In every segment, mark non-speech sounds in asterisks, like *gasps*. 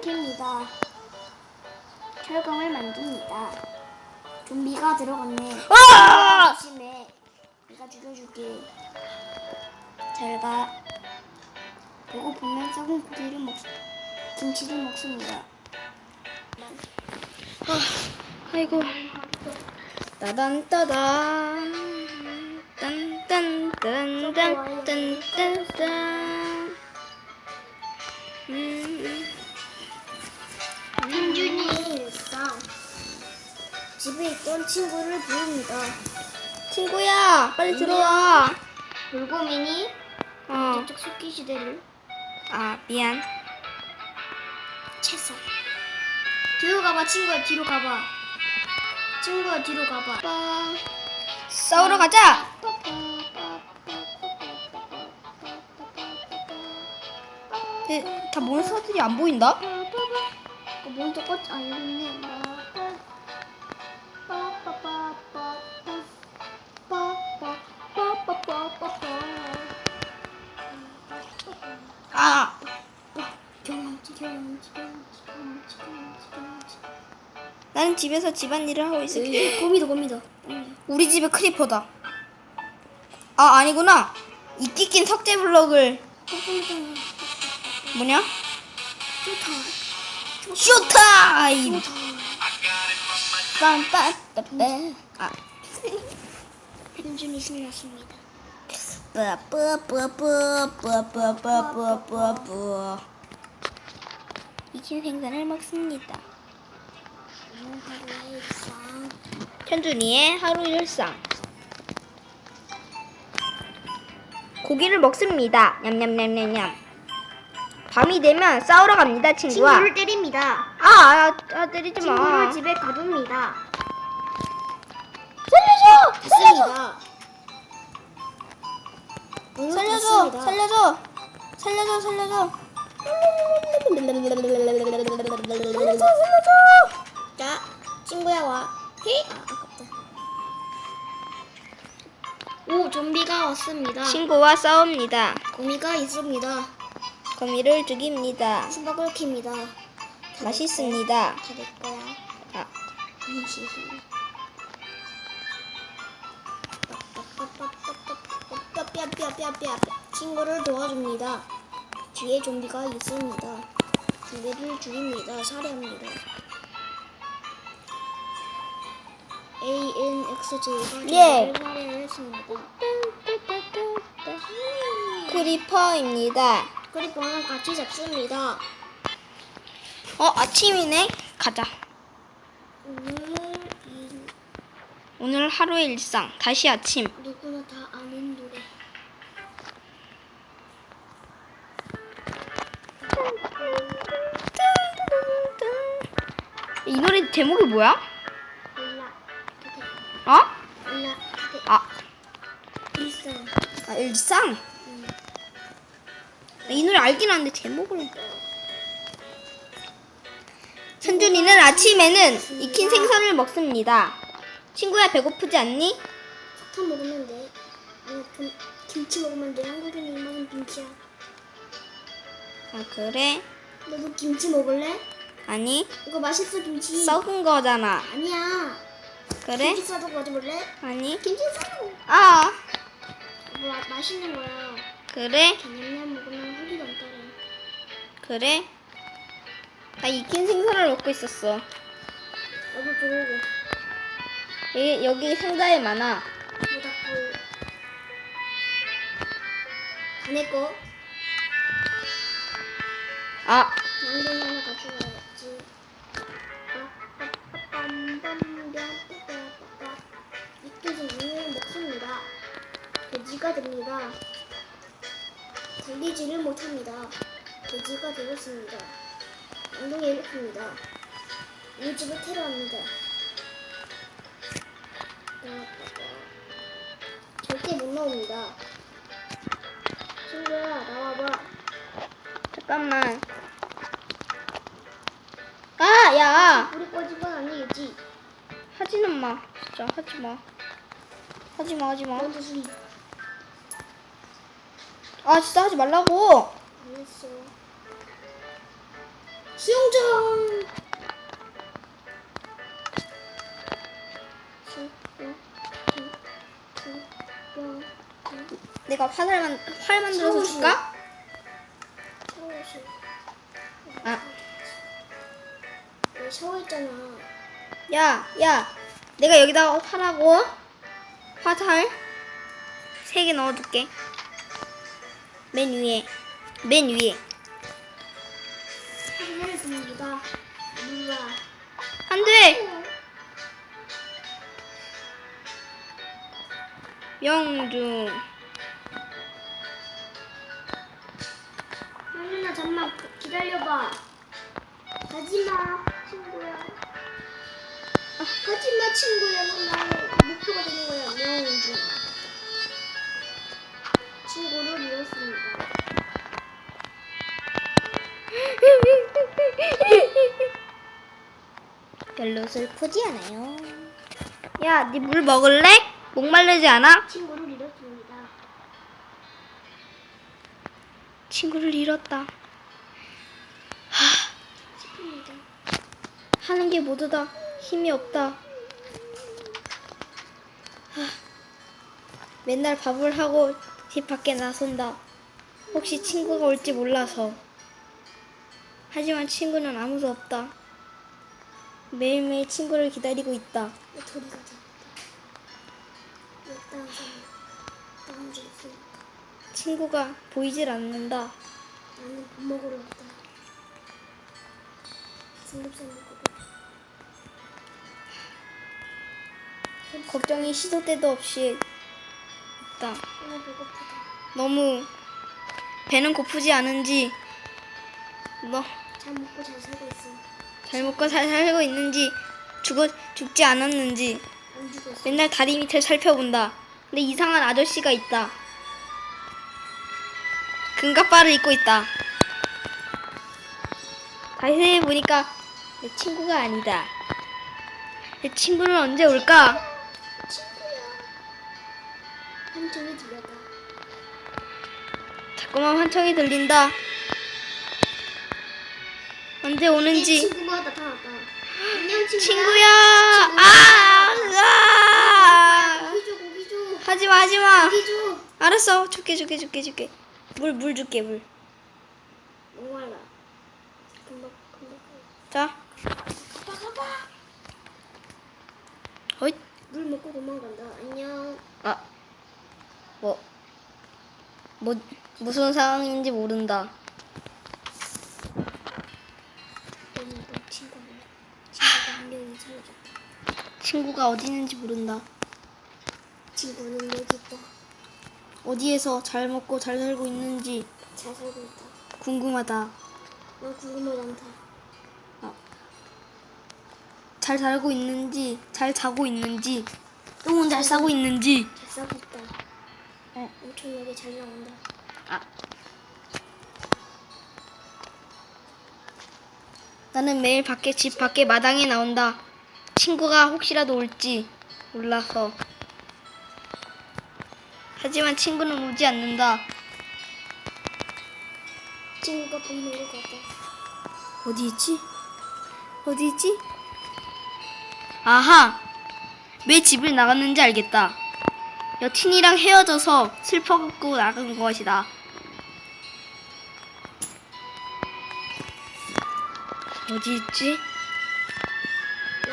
캡니다. 철검을 만듭니다. 좀비가 들어갔네. 아! 조심해. 내가 죽여줄게. 잘 가. 배고프면 썩은 고기를 먹, 김치를 먹습니다. 아 이고. 따단 따단. 딴딴 딴딴 딴딴 딴. 집에 있던 친구를 부릅니다. 친구야, 빨리 들어와. 물고민이 어. 저쪽 숙기 시대를 아, 미안. 채소. 뒤로 가봐 친구야 뒤로 가봐. 친구야 뒤로 가봐. 싸우러 가자. 네, 다 몬스터들이 안 보인다? 그 몬스터 꽃 아, 여기 있네. 아, 경험치 경험치 경험치 경험치 경험치 경험치 나는 집에서 집안일을 하고 있을게. 거미도 거미도 우리 집에 크리퍼다. 아, 아니구나. 이끼 낀 석재 블럭을 뭐냐? 쇼타임. 좋다 빰빰 빰빰. 아, *laughs* 현준이 신났습니다 뿌뿌뿌뿌뿌뿌뿌뿌뿌뿌. 익힌 생선을 먹습니다. 현준이의 하루 일상. 고기를 먹습니다. 냠냠냠냠냠. 밤이 되면 싸우러 갑니다, 친구야. 친구를 때립니다 아, 아, 아 때리지 친구를 마. 집에 가둡니다 살려줘! 됐습니다 살려줘! 살려줘! 살려줘! 살려줘! 살려줘! 살려줘! 자, 친구야 와. 히? 아, 아깝다. 오, 좀비가 왔습니다. 친구와 싸웁니다. 거미가 있습니다. 거미를 죽입니다. 수박을 킵니다. 맛있습니다. 다될 거야. 아, 뼈뼈뼈뼈뼈 친구를 도와줍니다. 뒤에 좀비가 있습니다. 좀비를 죽입니다. 살해합니다. ANXJ가 예. 좀비를 살해했습니다. 크리퍼입니다. 크리퍼는 같이 잡습니다. 어, 아침이네. 가자. 오늘 이 오늘 하루의 일상. 다시 아침. 누구나 다 제목이 뭐야? 어? 아, 일상. 아 일상? 음. 이 노래 알긴 하는데 제목을. 현준이는 아침에는 익힌 생선을 먹습니다. 친구야 배고프지 않니? 사탕 먹으면 돼. 아니, 김치 먹으면 돼. 한국인이 먹는 김치야. 아 그래? 너도 김치 먹을래? 아니 이거 맛있어 김치. 썩은 거잖아. 아니야. 그래? 김치 싸도 가져볼래? 아니. 김치 싸도. 아뭐 맛있는 거야. 그래? 냠냠 먹으면 허리도 안 따라. 그래? 나 익힌 생선을 먹고 있었어. 나도 들어오고. 여기, 여기 상자에 많아. 모닥불. 자네 거. 아 양동이 돼지가 됩니다. 달리지를 못합니다. 돼지가 되었습니다. 양동이 먹습니다. 이 집을 테러합니다. 절대 못 나옵니다. 친구야 나와봐. 잠깐만. 아 야. 우리 꺼진 건 아니겠지? 하지는 마. 진짜 하지 마. 하지 마 하지 마. 먼저 수리. 아 진짜 하지 말라고. 알았어. 수영장. 내가 화살만 활 만들어서. 줄까? 샤워실. 아, 내 샤워했잖아. 야, 야, 내가 여기다 활하고 화살 세 개 넣어둘게. 맨 위에, 맨 위에. 확인하겠습니다. 누가? 안 돼. 영중. 하윤아 잠만 기다려봐. 가지마 친구야. 아, 가지마 친구야. 목표가 되는 거야. 명중. 별로 슬프지 않아요. 야, 니물 먹을래? 목마르지 않아? 친구를 잃었습니다. 친구를 잃었다. 싶습니다. 하는 게 모두다. 힘이 없다. 하, 맨날 밥을 하고 집 밖에 나선다. 혹시 친구가 올지 몰라서. 하지만 친구는 아무도 없다. 매일매일 친구를 기다리고 있다. 내 돌이 가자. 다음 주 있으니까. 친구가 보이질 않는다. 나는 밥 먹으러 왔다. 삼겹살 먹거든. 걱정이 시도 때도 없이 있다. 오늘 배고프다. 너무 배는 고프지 않은지 너잘잘 먹고 잘 살고 있어. 먹고 잘 살고 있는지 죽어 죽지 않았는지. 맨날 다리 밑을 살펴본다. 근데 이상한 아저씨가 있다. 금갑바를 입고 있다. 자세히 보니까 내 친구가 아니다. 내 친구는 언제 올까? 친구야. 한쪽이 들렸다. 자꾸만 환청이 들린다. 언제 내 오는지 친구가 나타났다. 안녕 친구야. 친구야. 아! 으아! 고기 줘 고기 줘. 하지 마 하지 마. 고기 줘. 알았어. 줄게 줄게 줄게 줄게. 물 물 줄게 물. 목말라. 금방 금방. 자. 가봐 가봐. 어이. 물 먹고 도망간다. 안녕. 아. 뭐. 뭐 무슨 상황인지 모른다. 친구가 어디 있는지 모른다. 친구는 여기 있다. 어디에서 잘 먹고 잘 살고 있는지 잘 살고 있다. 궁금하다. 난 궁금하지 않다. 잘 살고 있는지, 잘 자고 있는지, 똥은 잘 싸고 있는지. 잘 싸고 있다. 어. 엄청나게 잘 나온다. 아. 나는 매일 밖에 집 밖에 마당에 나온다. 친구가 혹시라도 올지 몰라서. 하지만 친구는 오지 않는다. 친구가 보이는 것 같다. 어디 있지? 어디 있지? 아하! 왜 집을 나갔는지 알겠다. 여친이랑 헤어져서 슬퍼갖고 나간 것이다. 어디 있지?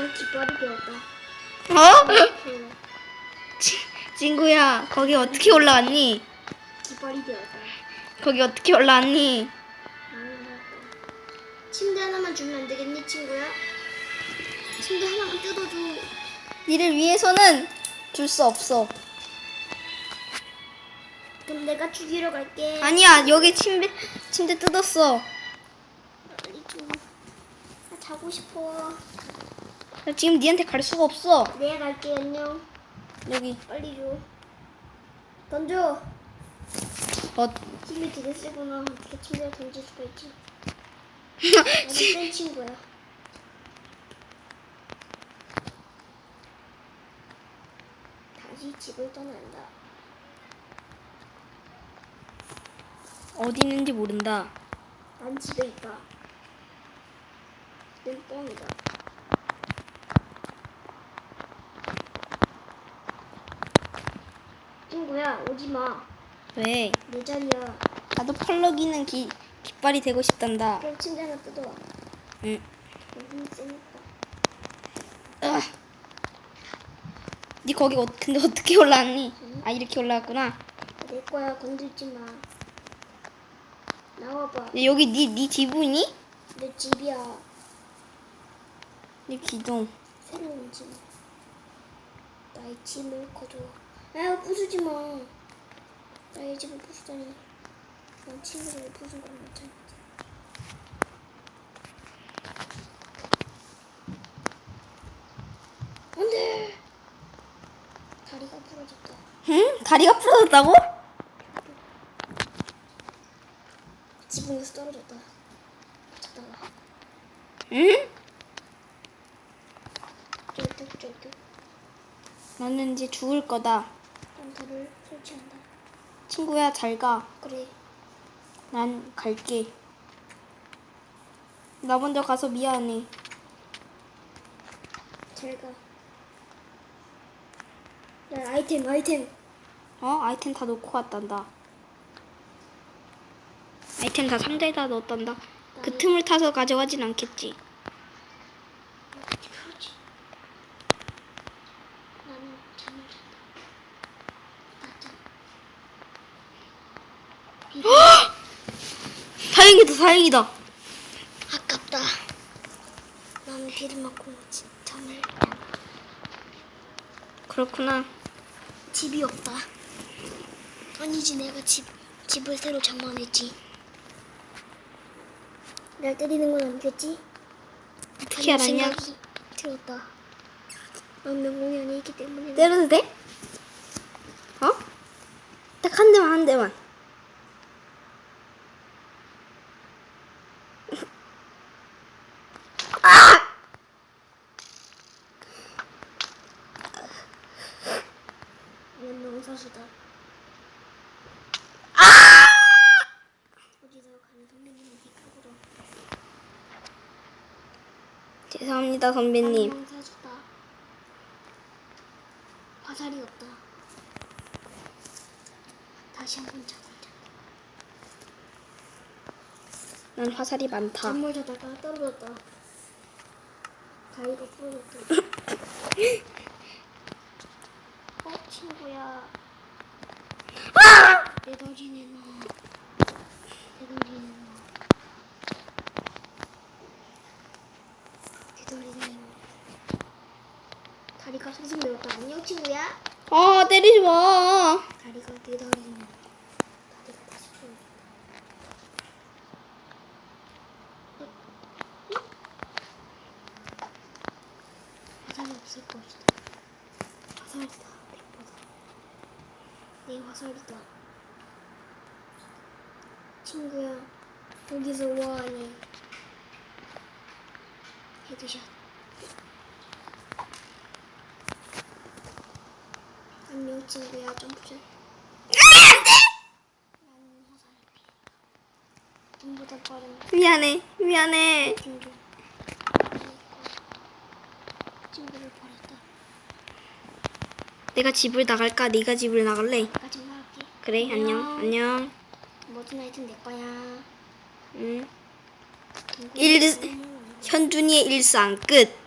난 깃발이 되었다. 어? 그 치, 친구야, 거기 어떻게 올라왔니? 깃발이 되었다. 거기 어떻게 올라왔니? 침대 하나만 주면 안 되겠니, 친구야? 침대 하나만 뜯어줘. 니를 위해서는 줄 수 없어. 그럼 내가 죽이러 갈게. 아니야, 여기 침대, 침대 뜯었어. 빨리 좀. 나 자고 싶어. 나 지금 니한테 갈 수가 없어. 내가 갈게, 안녕. 여기. 빨리 줘. 던져. 어, 힘이 되게 세구나. 어떻게 침대에 던질 수가 있지? *laughs* 아주 센 친구야. 다시 집을 떠난다. 어디 있는지 모른다. 난 집에 있다. 는 뻥이다. 친구야 오지 마. 왜? 내 자리야. 나도 펄럭이는 기, 깃발이 되고 싶단다. 그럼 침대 하나 뜯어와. 응. 힘 세니까. 으아. 니 거기 어, 근데 어떻게 올라왔니? 아 이렇게 올라왔구나. 내 거야 건들지 마. 나와봐. 근데 여기 니, 니 지붕이니? 내 집이야. 니 기둥. 새로운 집. 나의 짐을 거둬. 아 부수지 마. 나의 집을 부수다니. 난 친구를 부순 건 괜찮아. 안돼. 다리가 부러졌다. 응? 다리가 부러졌다고? 지붕에서 떨어졌다. 찾다가 응? 쫄뚝쫄뚝 나는 이제 죽을 거다. 런터를 설치한다. 친구야 잘 가. 그래. 난 갈게. 나 먼저 가서 미안해. 잘 가. 야 아이템 아이템. 어? 아이템 다 놓고 갔단다. 아이템 다 상자에다 넣었단다. 그 틈을 타서 가져가진 않겠지. 그렇지. 나는 잠을 잤 다. *gasps* 낮잠. 다행이다, 다행이다. 아깝다. 나는 비를 맞고 지- 잠을 그렇구나. 집이 없다. 아니지 내가 집 집을 새로 장만했지. 날 때리는 건 아니겠지? 어떻게 알았냐? 생각이 들었다. 넌 명공이 아니기 때문에 때려도 돼? 어? 딱 한 대만, 한 대만. 넌 농사수다. 어디서 가는 선배님이 비켜보러 죄송합니다, 선배님. 농사수다. 화살이 없다. 다시 한번 자보자. 난 화살이 많다. 잠을 자다가 떨어졌다. 다리가 부러졌다. *laughs* 어 친구야. 내 다리 내놔. 내 다리 내놔. 내 다리 내놔. 다리가 소진되었다. 안녕 친구야. 어, 때리지 마. 다리가 내 다리는 다리가 다시 풀어졌다. 화살이 없을 것이다. 화살이다. 100%. 내 화살이다. 친구야, 여기서 와하니 헤드샷. 안녕 친구야, 점프샷. 미안해, 미안해. 친구. 친구를 버렸다. 내가 집을 나갈까? 네가 집을 나갈래? 까지 나갈게. 그래, 안녕, 안녕. 모든 아이템 내 거야. 응. 일- 현준이의 일상 끝.